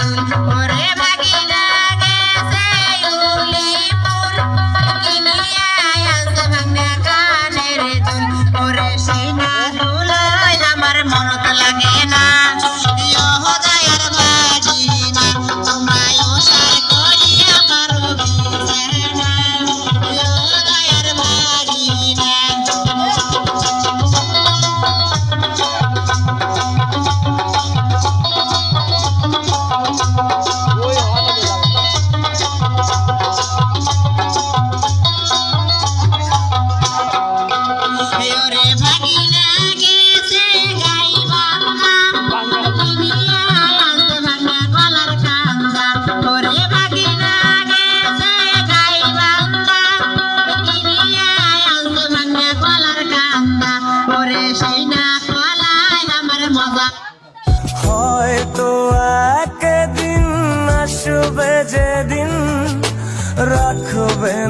और পরে সেই না কলায় আমার মজা। হয়তো একদিন আসবে যেদিন রাখবেন